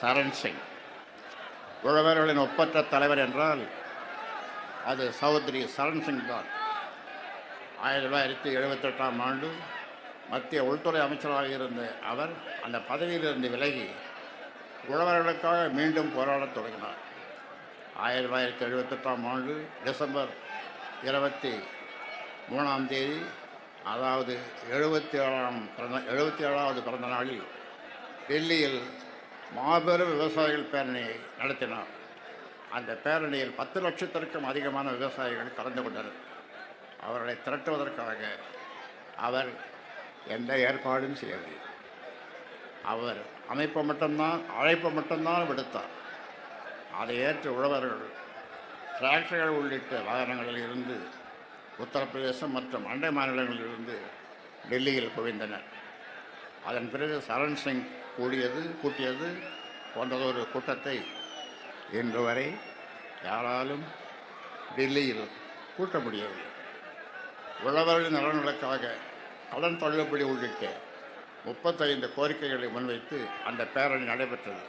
சரண் சிங். உழவர்களின் ஒப்பற்ற தலைவர் என்றால் அது சௌத்ரி சரண் சிங் தான். ஆயிரத்தி தொள்ளாயிரத்தி எழுபத்தெட்டாம் ஆண்டு மத்திய உள்துறை அமைச்சராக இருந்த அவர் அந்த பதவியிலிருந்து விலகி உழவர்களுக்காக மீண்டும் போராடத் தொடங்கினார். ஆயிரத்தி தொள்ளாயிரத்தி எழுபத்தெட்டாம் ஆண்டு டிசம்பர் இருபத்தி மூணாம் தேதி அதாவது எழுபத்தி ஏழாம் பிறந்த எழுபத்தி ஏழாவது பிறந்த நாளில் டெல்லியில் மாபெரும் விவசாயிகள் பேரணியை நடத்தினார். அந்த பேரணியில் பத்து லட்சத்திற்கும் அதிகமான விவசாயிகள் கலந்து கொண்டனர். அவர்களை திரட்டுவதற்காக அவர் எந்த ஏற்பாடும் செய்யவில்லை. அவர் அமைப்பை மட்டும்தான் அழைப்பை மட்டும்தான் விடுத்தார். அதை ஏற்று உழவர்கள் டிராக்டர்கள் உள்ளிட்ட வாகனங்களில் இருந்து உத்தரப்பிரதேசம் மற்றும் அண்டை மாநிலங்களில் இருந்து டெல்லியில் குவிந்தனர். அதன் பிறகு சரண் சிங் கூடியது கூட்டியது போன்றதொரு கூட்டத்தை இன்று வரை யாராலும் டெல்லியில் கூட்ட முடியவில்லை. உழவர்களின் நலன்களுக்காக கடன் தள்ளுபடி உள்ளிட்ட முப்பத்தைந்து கோரிக்கைகளை முன்வைத்து அந்த பேரணி நடைபெற்றது.